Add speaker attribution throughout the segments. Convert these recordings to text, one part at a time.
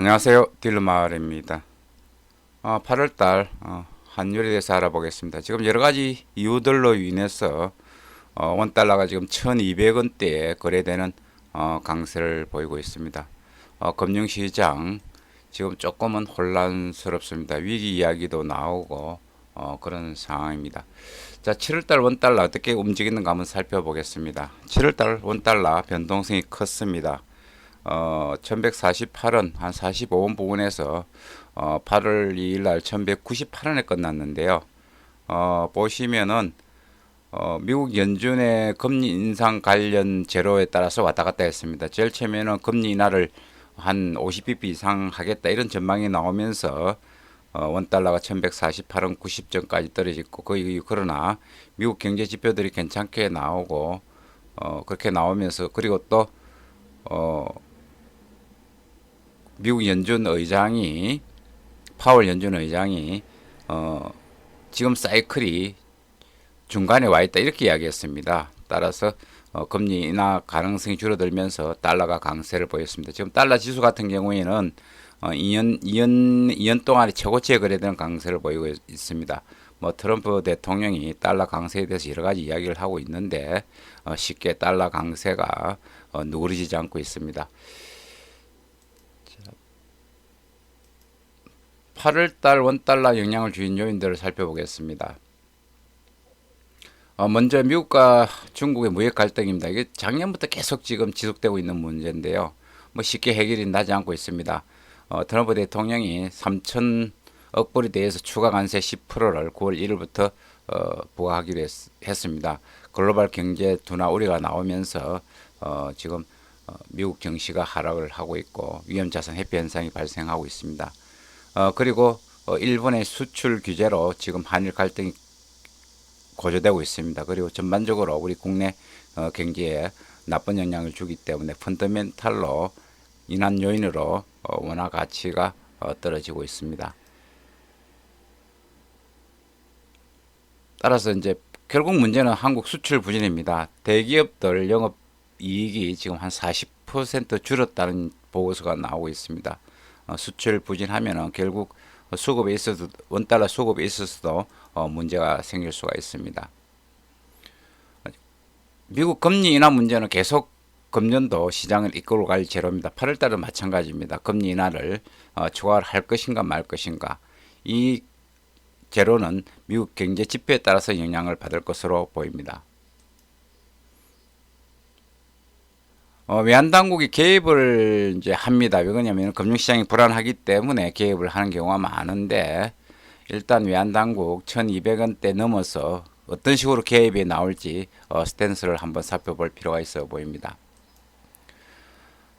Speaker 1: 안녕하세요. 딜러마을입니다. 어, 8월달 어, 환율에 대해서 알아보겠습니다. 지금 여러 가지 이유들로 인해서 어, 원달러가 지금 1200원대에 거래되는 어, 강세를 보이고 있습니다. 어, 금융시장 지금 조금은 혼란스럽습니다. 위기 이야기도 나오고 어, 그런 상황입니다. 자, 7월달 원달러 어떻게 움직이는가 한번 살펴보겠습니다. 7월달 원달러 변동성이 컸습니다. 어, 1148원 한 45원 부분에서 어, 8월 2일 날 1198원에 끝났는데요. 어, 보시면은 어, 미국 연준의 금리 인상 관련 제로에 따라서 왔다 갔다 했습니다. 제일 처음에는 금리 인하를 한 50bp 이상 하겠다 이런 전망이 나오면서 어, 원달러가 1148원 90전까지 떨어지고 거의 그러나 미국 경제 지표들이 괜찮게 나오고 어, 그렇게 나오면서 그리고 또 어, 미국 연준 의장이 파월 연준 의장이 어, 지금 사이클이 중간에 와 있다 이렇게 이야기했습니다. 따라서 어, 금리 인하 가능성이 줄어들면서 달러가 강세를 보였습니다. 지금 달러 지수 같은 경우에는 어, 2년 2년 2년 동안에 최고치에 거래되는 강세를 보이고 있습니다. 뭐 트럼프 대통령이 달러 강세에 대해서 여러 가지 이야기를 하고 있는데 어, 쉽게 달러 강세가 어, 누그러지지 않고 있습니다. 8월달 원달러 영향을 주인 요인들을 살펴보겠습니다. 어, 먼저 미국과 중국의 무역 갈등입니다. 이게 작년부터 계속 지금 지속되고 있는 문제인데요. 뭐 쉽게 해결이 나지 않고 있습니다. 어, 트럼프 대통령이 3천억 불에 대해서 추가 관세 10%를 9월 1일부터 어, 부과하기로 했, 습니다 글로벌 경제 둔화 우려가 나오면서 어, 지금 어, 미국 증시가 하락을 하고 있고 위험 자산 회피 현상이 발생하고 있습니다. 어, 그리고 어, 일본의 수출 규제로 지금 한일 갈등이 고조되고 있습니다. 그리고 전반적으로 우리 국내 어, 경제에 나쁜 영향을 주기 때문에 펀더멘탈로 인한 요인으로 어, 원화 가치가 어, 떨어지고 있습니다. 따라서 이제 결국 문제는 한국 수출 부진입니다. 대기업들 영업 이익이 지금 한 40% 줄었다는 보고서가 나오고 있습니다. 어, 수출 부진하면은 결국 수급에 있어도 원달러 수급에 있어서도 어, 문제가 생길 수가 있습니다. 미국 금리 인하 문제는 계속 금년도 시장을 이끌어 갈 제로입니다. 8월달은 마찬가지입니다. 금리 인하를 어, 추가를 할 것인가 말 것인가 이 제로는 미국 경제 지표에 따라서 영향을 받을 것으로 보입니다. 어, 외환 당국이 개입을 이제 합니다. 왜냐하면 금융시장이 불안하기 때문에 개입을 하는 경우가 많은데 일단 외환 당국 1,200원대 넘어서 어떤 식으로 개입이 나올지 어, 스탠스를 한번 살펴볼 필요가 있어 보입니다.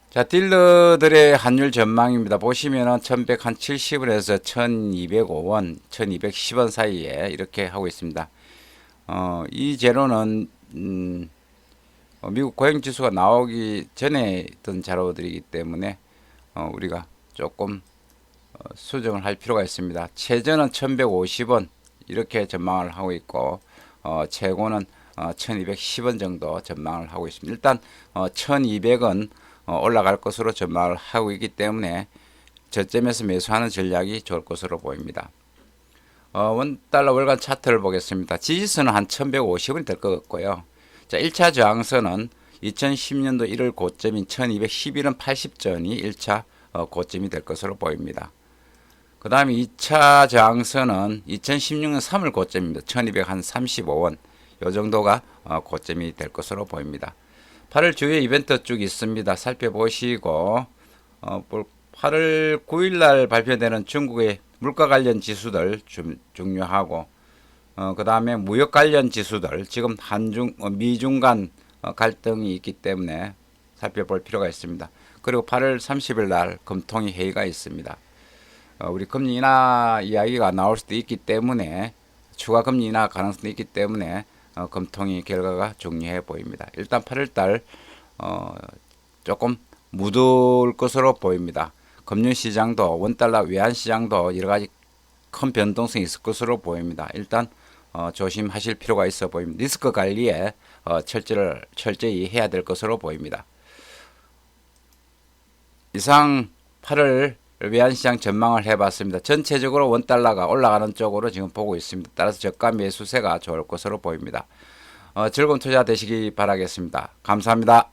Speaker 1: 자, 딜러들의 환율 전망입니다. 보시면은 1170원에서 1205원, 1210원 사이에 이렇게 하고 있습니다. 어, 이 제로는 음, 어, 미국 고용 지수가 나오기 전에 있던 자료들이기 때문에 어, 우리가 조금 어, 수정을 할 필요가 있습니다. 최저는 1150원 이렇게 전망을 하고 있고 어, 최고는 어, 1210원 정도 전망을 하고 있습니다. 일단 어, 1200원 어, 올라갈 것으로 전망을 하고 있기 때문에 저점에서 매수하는 전략이 좋을 것으로 보입니다. 어, 원달러 월간 차트를 보겠습니다. 지지선은 한 1150원이 될 것 같고요. 자, 1차 저항선은 2010년도 1월 고점인 1211원 80전이 1차 어, 고점이 될 것으로 보입니다. 그 다음에 2차 저항선은 2016년 3월 고점입니다. 1235원. 요 정도가 어, 고점이 될 것으로 보입니다. 8월 주요 이벤트 쭉 있습니다. 살펴보시고 어, 8월 9일 날 발표되는 중국의 물가 관련 지수들 좀 중요하고 어, 그 다음에 무역 관련 지수들, 지금 한중, 어, 미중 간 어, 갈등이 있기 때문에 살펴볼 필요가 있습니다. 그리고 8월 30일 날 금통위 회의가 있습니다. 어, 우리 금리 인하 이야기가 나올 수도 있기 때문에 추가 금리 인하 가능성도 있기 때문에 어, 금통위 결과가 중요해 보입니다. 일단 8월 달 어, 조금 묻을 것으로 보입니다. 금융시장도 원달러 외환시장도 여러 가지 큰 변동성이 있을 것으로 보입니다. 일단 어, 조심하실 필요가 있어 보입니다. 리스크 관리에 어, 철저를 철저히 해야 될 것으로 보입니다. 이상 8월 외환 시장 전망을 해봤습니다. 전체적으로 원 달러가 올라가는 쪽으로 지금 보고 있습니다. 따라서 저가 매수세가 좋을 것으로 보입니다. 어, 즐거운 투자 되시기 바라겠습니다. 감사합니다.